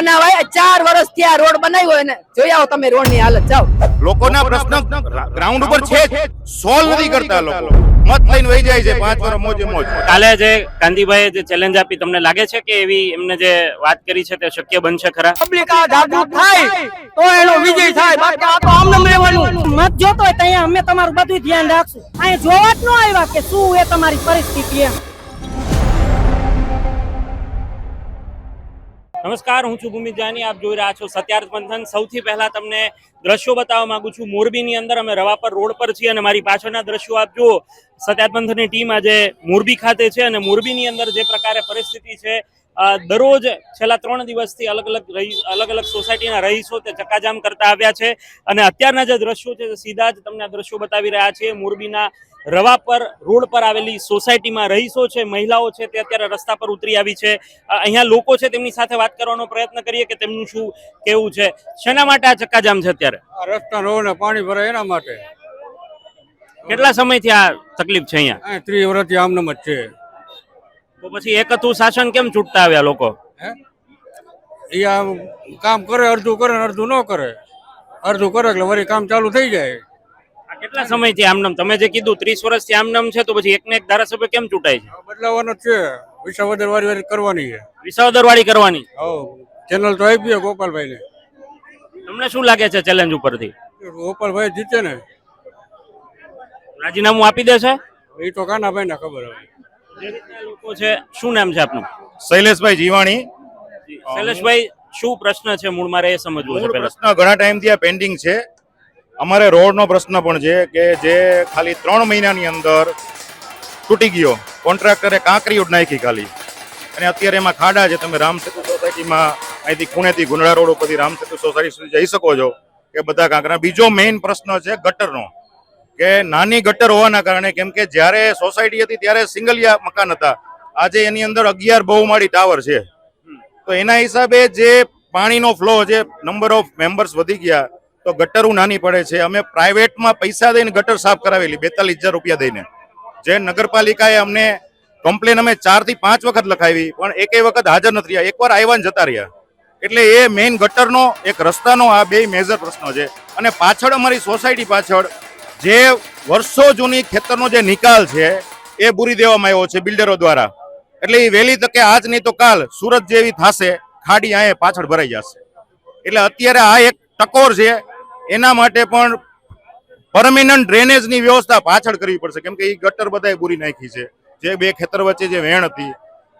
બનાવાય. ચાર વર્ષથી આ રોડ બનાવ્યો હોય ને જોઈ આવો તમે રોડની હાલત. જાઓ. લોકોના પ્રશ્ન ગ્રાઉન્ડ ઉપર છે સોલ્વ નથી કરતા લોકો. મત લઈને વહી જાય છે. પાંચ વર્ષ મોજે મોજ. કાલે જે ગાંધીભાઈ જે ચેલેન્જ આપી તમને લાગે છે કે એવી એમને જે વાત કરી છે તે શક્ય બનશે ખરા? પબ્લિક આ જાગૃત થાય તો એનો વિજય થાય. બાકી આ તો આમને રહેવાનું મત જોતો હોય તો અમે તમારું બધું ધ્યાન રાખશું. અહીંયા જોવા જ ન આવ્યા કે શું એ તમારી પરિસ્થિતિ એમ. નમસ્કાર, હું છું ભૂમિત જાની. આપ જોઈ રહ્યા છો સત્યાર્થ મંથન સૌથી પહેલા તમને દ્રશ્યો બતાવવા માંગુ છું. મોરબીની અંદર અમે રવાપર રોડ પર છીએ અને મારી પાછળના દ્રશ્યો આપ જુઓ. સત્યાર્થ મંથનની ટીમ આજે મોરબી ખાતે છે અને મોરબીની અંદર જે પ્રકારે પરિસ્થિતિ છે દરરોજ છેલ્લા ત્રણ દિવસથી અલગ અલગ રહી, અલગ અલગ સોસાયટીના રહીશો તે ચક્કાજામ કરતા આવ્યા છે. અને અત્યારના જે દ્રશ્યો છે સીધા જ તમને આ દ્રશ્યો બતાવી રહ્યા છે મોરબીના રવા પર રોડ પર આવેલી સોસાયટીમાં રહીશો છે મહિલાઓ છે તે અત્યારે રસ્તા પર ઉતરી આવી છે. અહીંયા લોકો છે તેમની સાથે વાત કરવાનો પ્રયત્ન કરીએ કે તેમનું શું કેવું છે? શેના માટે આ ચક્કાજામ છે અત્યારે? આ રસ્તા નો ને પાણી ભરાય એના માટે. કેટલા સમયથી આ તકલીફ છે અહીંયા? આ ત્રીસ વર્ષથી આમનામ જ છે. તો પછી એક હતું શાસન કેમ છૂટતા આવ્યા લોકો? હે? એ કામ કરે અડધું કરે અડધું ન કરે. અડધું કરે એટલે વળી કામ ચાલુ થઈ જાય. કેટલા સમયથી આમનામ? તમે જે કીધું ત્રીસ વર્ષથી આમનામ છે તો પછી એકને એક ધારાસભ્ય કેમ ચૂંટાય છે? બદલાવાનો છે. વિસાવદર વાળી વાળી કરવાની છે. વિસાવદર વાળી કરવાની? ચેનલ તો આપી ગોપાલભાઈ ને તમને શું લાગે છે ચેલેન્જ ઉપરથી? ગોપાલભાઈ જીતે ને. રાજીનામું આપી દેશે? એ તો કાનાભાઈ ને ખબર હવે. લોકો છે શું નામ છે આપનું? શૈલેષભાઈ જીવાણી. શૈલેષભાઈ શું પ્રશ્ન છે મૂળ મારે એ સમજવું છે પ્રશ્ન ઘણા ટાઈમથી આ પેન્ડિંગ છે. અમારે રોડનો પ્રશ્ન પણ છે કે જે ખાલી ત્રણ મહિનાની અંદર તૂટી ગયો. કોન્ટ્રાક્ટરે કાંકરી ઉડ નાખી ખાલી. અને અત્યારે એમાં ખાડા છે. તમે રામસેતુ સોસાયટીમાં અહીંથી ખૂણેથી ગુંડળા રોડ ઉપરથી રામસેતુ સોસાયટી સુધી જઈ શકો છો. કે બધા કાંકરા. બીજો મેઇન પ્રશ્ન છે ગટરનો. કે નાની ગટર હોવાના કારણે કેમ કે જ્યારે સોસાયટી હતી ત્યારે સિંગલિયા મકાન હતા. આજે એની અંદર અગિયાર બહુમાળી ટાવર છે. તો એના હિસાબે જે પાણીનો ફ્લો જે નંબર ઓફ મેમ્બર્સ વધી ગયા તો ગટરું નાની પડે છે. અમે પ્રાઇવેટમાં પૈસા દઈને ગટર સાફ કરાવેલી, બેતાલીસ હજાર રૂપિયા દઈને. જે નગરપાલિકાએ અમને કમ્પ્લેન અમે ચારથી પાંચ વખત લખાવી, પણ એકેય વખત હાજર નથી રહ્યા. એકવાર આવ્યા જતા રહ્યા. એટલે એ મેઇન ગટરનો એક રસ્તાનો આ બે મેજર પ્રશ્નો છે. અને પાછળ અમારી સોસાયટી પાછળ જે વર્ષો જૂની ખેતરનો જે નિકાલ છે, એ બુરી દેવામાં આવ્યો છે બિલ્ડરો દ્વારા. એટલે એ વહેલી તકે આજ નહીં તો કાલ સુરત જેવી થશે, ખાડી અહીંયા પાછળ ભરાઈ જશે. એટલે અત્યારે આ એક ટકોર છે એના માટે પણ પરમેનન્ટ ડ્રેનેજની વ્યવસ્થા પાછળ કરવી પડશે. કેમ કે એ ગટર બધાએ પૂરી નાખી છે. જે બે ખેતર વચ્ચે જે વેણ હતી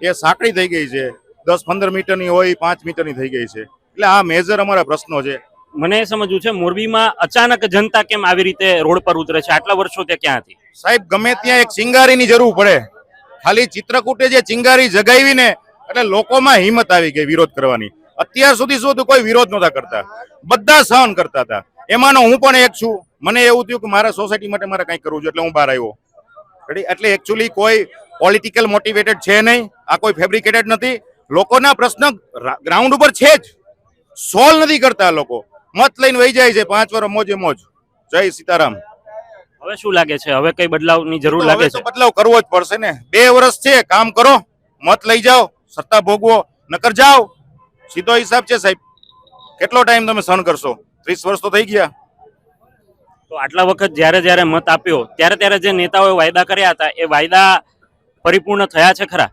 એ સાંકડી થઈ ગઈ છે. દસ પંદર મીટરની હોય પાંચ મીટરની થઈ ગઈ છે. એટલે આ મેજર અમારા પ્રશ્નો છે. મને સમજવું છે મોરબીમાં અચાનક જનતા કેમ આવી રીતે રોડ પર ઉતરે છે? આટલા વર્ષો તે ક્યાં હતી સાહેબ ગમે ત્યાં એક ચિંગારીની જરૂર પડે. ખાલી ચિત્રકૂટે જે ચિંગારી જગાવી ને એટલે લોકોમાં હિંમત આવી ગઈ વિરોધ કરવાની. અત્યાર સુધી શું હતું? કોઈ વિરોધ નહોતા કરતા. બધા સહન કરતા હતા. એમાંનો હું પણ એક છું. મને એવું થયું કે મારા સોસાયટી માટે મારે કંઈક કરવું છે એટલે હું બહાર આવ્યો? એટલે એકચ્યુઅલી કોઈ પોલિટિકલ મોટિવેટેડ છે નહીં. આ કોઈ ફેબ્રિકેટેડ નથી. લોકોના પ્રશ્ન ગ્રાઉન્ડ ઉપર છે જ. સોલ્વ નથી કરતા લોકો. મત લઈને વહી જાય છે. પાંચ વર્ષ મોજે મોજ. જય સીતારામ. હવે શું લાગે છે? હવે કઈ બદલાવની જરૂર લાગે છે? બદલાવ કરવો જ પડશે ને. બે વર્ષ છે. કામ કરો. મત લઈ જાઓ. સત્તા ભોગવો. નકર જાઓ. સીધો હિસાબ છે સાહેબ. કેટલો ટાઈમ તમે સહન કરશો? ત્રીસ વર્ષ તો થઈ ગયા. તો આટલા વખત જ્યારે જ્યારે મત આપ્યો ત્યારે ત્યારે જે નેતાઓએ વાયદા કર્યા હતા એ વાયદા પરિપૂર્ણ થયા છે ખરા?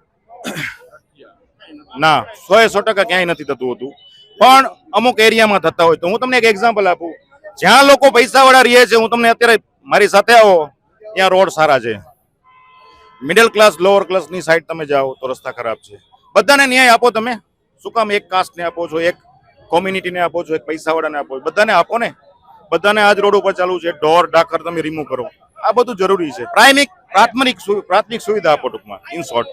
ના સો એ સો ટકા ક્યાંય નથી થતું હતું. પણ અમુક એરિયામાં થતા હોય તો હું તમને એક એક્ઝામ્પલ આપું. જ્યાં લોકો પૈસા વાળા રહે છે હું તમને અત્યારે મારી સાથે આવો ત્યાં રોડ સારા છે. મિડલ ક્લાસ લોઅર ક્લાસની સાઈડ તમે જાઓ તો રસ્તા ખરાબ છે. બધાને ન્યાય આપો તમે. શું કામ એક કાસ્ટને આપો છો એક કોમ્યુનિટીને આપો છો એક પૈસાવાળાને આપો બધાને આપો ને. બધાને આજ રોડ ઉપર ચાલુ છે ઢોર ડાકર તમે રિમૂવ કરો. આ બધું જરૂરી છે. પ્રાથમિક પ્રાથમિક પ્રાથમિક સુવિધા આપો ટૂંકમાં ઇન શોર્ટ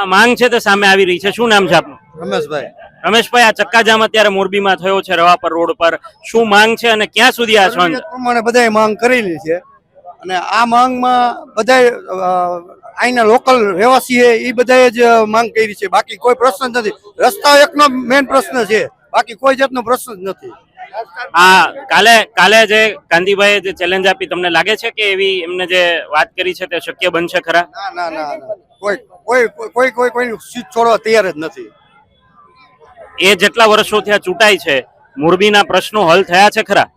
આ માંગ છે તે સામે આવી રહી છે. શું નામ છે આપનું? રમેશભાઈ. રમેશભાઈ આ ચક્કાજામ અત્યારે મોરબીમાં થયો છે રવાપર રોડ પર. શું માંગ છે અને ક્યાં સુધી આ જરૂરિયાત પ્રમાણે બધાએ માંગ કરેલી છે. અને આ માંગમાં બધાએ અહીંના લોકલ રહેવાસી એ બધાએ જ માંગ કરી છે. બાકી કોઈ પ્રશ્ન નથી. રસ્તા એકનો મેઇન પ્રશ્ન છે. બાકી કોઈ જાતનો પ્રશ્ન જ નથી. આ કાલે કાલે જે ગાંધીભાઈ જે ચેલેન્જ આપી તમને લાગે છે કે એવી એમને જે વાત કરી છે તે શક્ય બનશે ખરા? ના ના ના ના. કોઈ કોઈ કોઈ કોઈ કોઈ સીટ છોડવા તૈયાર જ નથી. એ જેટલા વર્ષોથી આ ચૂંટાય છે મોરબીના પ્રશ્નો હલ થયા છે ખરા?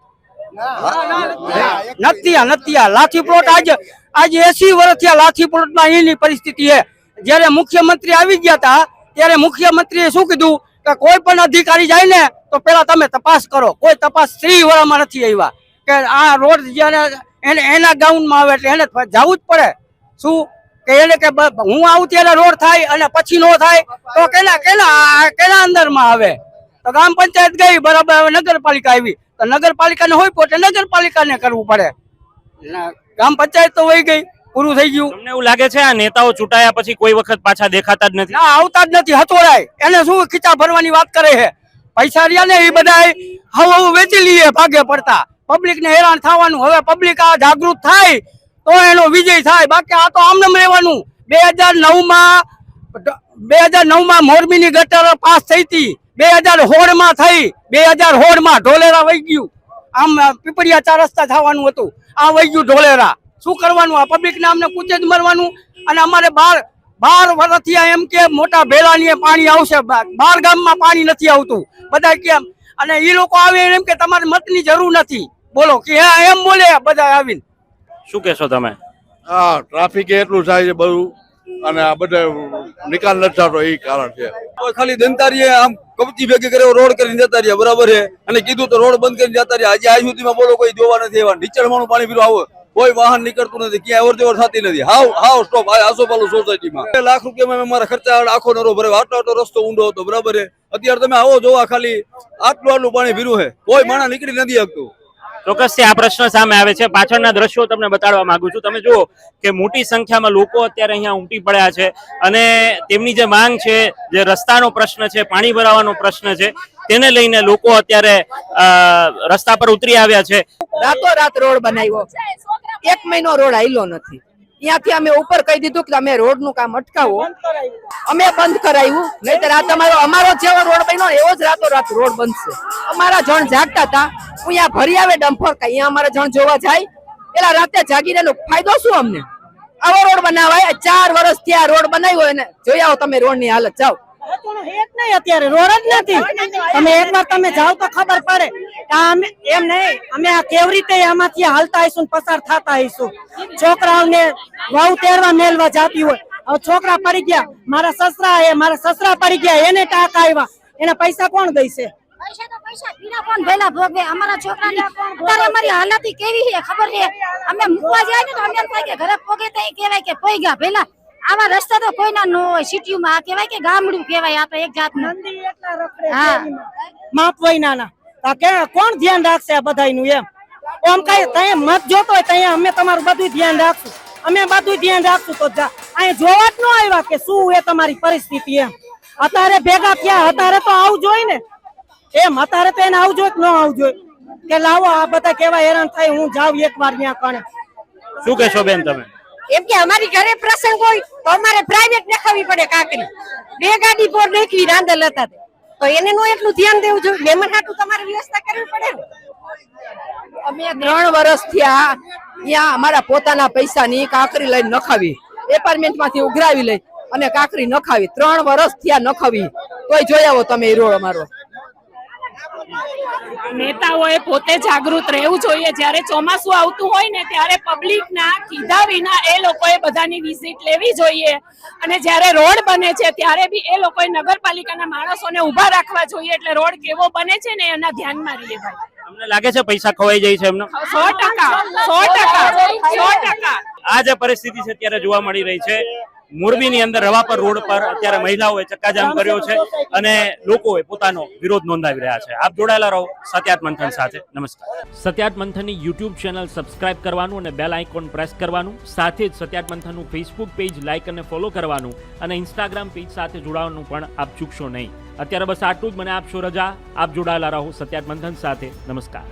નથી આ નથી લાઠી પ્લોટ આજે આજે એસી વર્ષ થયા લાઠી પ્લોટમાં એની પરિસ્થિતિ છે. જ્યારે મુખ્યમંત્રી આવી ગયા હતા ત્યારે મુખ્યમંત્રીએ શું કીધું? કે કોઈ પણ અધિકારી જાય ને, તો પેલા તમે તપાસ કરો. કોઈ તપાસ શ્રી વાળામાં નથી આવ્યા. કે આ રોડ જ્યારે એને, એના ગાઉનમાં આવે એટલે એને જવું જ પડે. શું? કે એને કે હું આવું ત્યારે રોડ થાય અને પછી નો થાય, તો કેના કેના કેના અંદરમાં આવે? તો ગ્રામ પંચાયત ગઈ, બરાબર, હવે નગરપાલિકા આવી. તો નગરપાલિકાને હોય પોતે નગરપાલિકાને કરવું પડે. ગ્રામ પંચાયત તો વહી ગઈ. પૂરું થઈ ગયું. તમને એવું લાગે છે આ નેતાઓ ચૂંટાયા પછી કોઈ વખત પાછા દેખાતા જ નથી? આવતા જ નથી હતોરાય એને શું ખીચા ભરવાની વાત કરે છે? પૈસા રહ્યા ને એ બધા હવ હવ વેચી લઈએ ભાગે પડતા. પબ્લિક ને હેરાન થવાનું. હવે પબ્લિક આ જાગૃત થાય તો એનો વિજય થાય. બાકી આ તો આમનેમ રહેવાનું. બે હજાર નવમાં બે હજાર નવમાં મોરબી ની ગટર પાસ થઈ હતી બે હજાર સોળમાં થઈ. બે હજાર સોળમાં ઢોલેરા વહી ગયું. આમ પીપળિયા ચાર રસ્તા થવાનું હતું. આ વહી ગયું ઢોલેરા. શું કરવાનું? આ પબ્લિક ને અમને કૂચે જ મરવાનું? અને અમારે બાર બાર વર્ષથી આ એમ કે મોટા ભેલાની પાણી આવશે. બાર ગામમાં પાણી નથી આવતું. બધા કેમ અને એ લોકો આવે એમ કે તમારે મતની જરૂર નથી. બોલો કે હા એમ બોલે બધા આવીને. શું કહેશો તમે? હા ટ્રાફિક એટલું થાય છે બધું. અને આ બધા નિકાલ નથી થતો એ કારણ છે. ખાલી દંતારીએ આમ કપચી ભેગી કર્યો રોડ કરીને જતા રહ્યા બરાબર છે? અને કીધું તો રોડ બંધ કરીને જતા રહ્યા. આજે આજ સુધીમાં બોલો કોઈ જોવા નથી આવ્યા. નીચળવાનું પાણી પીરું આવો. કોઈ વાહન નીકળતું નથી ક્યાં અવર જવર થતી નથી. હાવ હાવ સ્ટોપ આસોપાલુ સોસાયટીમાં બે લાખ રૂપિયામાં મેં મારા ખર્ચા આખો નરો ભરે આટલો આટલો રસ્તો ઊંડો હતો બરાબર છે? અત્યારે તમે આવો જોવા ખાલી આટલું આટલું પાણી ભીરું છે. કોઈ માણસ નીકળી નથી શકતું. ચોક્કસથી આ પ્રશ્ન સામે આવે છે. પાછળના દ્રશ્યો તમને બતાડવા માંગુ છું. તમે જુઓ કે મોટી સંખ્યામાં લોકો અત્યારે અહીંયા ઉમટી પડ્યા છે અને તેમની જે માંગ છે જે રસ્તાનો પ્રશ્ન છે પાણી ભરાવાનો પ્રશ્ન છે તેને લઈને લોકો અત્યારે રસ્તા પર ઉતરી આવ્યા છે. રાતો રાત રોડ બનાવ્યો. એક મહિનો રોડ આયલો નથી. ત્યાંથી અમે ઉપર કહી દીધું કે તમે રોડનું કામ અટકાવો. અમે બંધ કરાવ્યું નહીતર આ તમારો અમારો જેવો રોડ બન્યો, એવો જ રાતો રાત રોડ બનશે. અમારા જણ જાગતા હતા. હું અહીંયા ભરી આવે ડમ્ફર કે અહીંયા અમારા જણ જોવા જાય. પેલા રાતે જાગીને ફાયદો શું અમને? આવો રોડ બનાવાય. ચાર વર્ષથી આ રોડ બનાવ્યો એને. જોઈ આવો તમે રોડની હાલત. જાઓ. હે અત્યારે રોડ જ નથી. તમે એકવાર તમે જાઓ તો ખબર પડે અમે એમ નહીં અમે આ કેવી રીતે આમાંથી હાલતા આવીશું પસાર થતા આવીશું. છોકરાઓને વહુ તેરવા મેલવા જાતી હોય. હવે છોકરા પડી ગયા. મારા સસરા એ મારા સસરા પડી ગયા. એને ટાંકા આવ્યા એના પૈસા કોણ ગઈ ભોગવે અમારા છોકરા અમારી હાલત કેવી છે? ખબર છે? અમે મૂકવા જાય ને તો અમને થાય કે ઘરે પોગે ત્યાં ઈ કહેવાય કે પોઈ ગયા ભેલા. આવા રસ્તા તો કોઈના ન હોય. સિટીમાં આ કહેવાય કે ગામડું કહેવાય આ એક જાતનું. નંદી એટલા રખડે હા. માપ વૈનાના આ કે કોણ ધ્યાન રાખશે આ બધાયનું એમ? ઓમ કઈ તય મત જોતો હોય તય અમે તમારું બધું ધ્યાન રાખશું. અમે બધું ધ્યાન રાખશું તો જા. અહીં જોવા જ ન આવ્યા કે શું એ તમારી પરિસ્થિતિ એમ. અત્યારે ભેગા થયા અત્યારે તો આવું જોઈએ ને. એમ અત્યારે તો એને આવું જોઈએ કે ન આવું જોઈએ કે લાવો આ બધા કેવા હેરાન થાય હું જાઉં એક વાર ત્યાં કણે. શું કહેશો બેન તમે? એમ કે અમારી ઘરે પ્રસંગ હોય તો અમારે પ્રાઇવેટ દેખાવી પડે કાકરી. બે ગાડી પર દેખવી રાંધેલ હતા તો. એને નો એટલું ધ્યાન દેવું જોઈએ. મહેમાન હાટું તમારે વ્યવસ્થા કરવી પડે અમે ત્રણ વર્ષ થયા ત્યાં અમારા પોતાના પૈસાની કાકરી લઈને નખાવી. એપાર્ટમેન્ટમાંથી ઉઘરાવી લઈ અને કાકરી નખાવી. ત્રણ વર્ષ થયા નખાવી. કોઈ જોયા આવો તમે રોડ અમારો. નેતાઓએ પોતે જાગૃત રહેવું જોઈએ. જ્યારે ચોમાસું આવતું હોય ને ત્યારે પબ્લિકના કીધા વિના એ લોકોએ બધાની વિઝિટ લેવી જોઈએ. અને જ્યારે રોડ બને છે ત્યારે બી એ લોકોએ નગરપાલિકાના માણસોને ઊભા રાખવા જોઈએ. એટલે રોડ કેવો બને છે ને એના ધ્યાનમાં રહીએ ભાઈ. અમને લાગે છે પૈસા ખવાઈ જાય છે એમનો? સો ટકા સો ટકા સો ટકા. આ જે પરિસ્થિતિ છે અત્યારે જોવા મળી રહી છે. મોરબીની અંદર રવાપર રોડ પર અત્યારે મહિલાઓએ ચક્કાજામ કર્યો છે અને લોકોએ પોતાનો વિરોધ નોંધાવી રહ્યા છે. આપ જોડાયેલા રહો સત્યાત મંથન સાથે. નમસ્કાર. સત્યાત મંથનની યુટ્યુબ ચેનલ સબસ્ક્રાઇબ કરવાનું અને બેલ આઇકોન પ્રેસ કરવાનું, સાથે જ સત્યાત મંથનનું ફેસબુક પેજ લાઇક અને ફોલો કરવાનું અને ઇન્સ્ટાગ્રામ પેજ સાથે જોડાવાનું પણ આપ ચૂકશો નહીં. અત્યારે બસ આટલું જ મને આપશો રજા. આપ જોડાયેલા રહો સત્યાત મંથન સાથે. નમસ્કાર.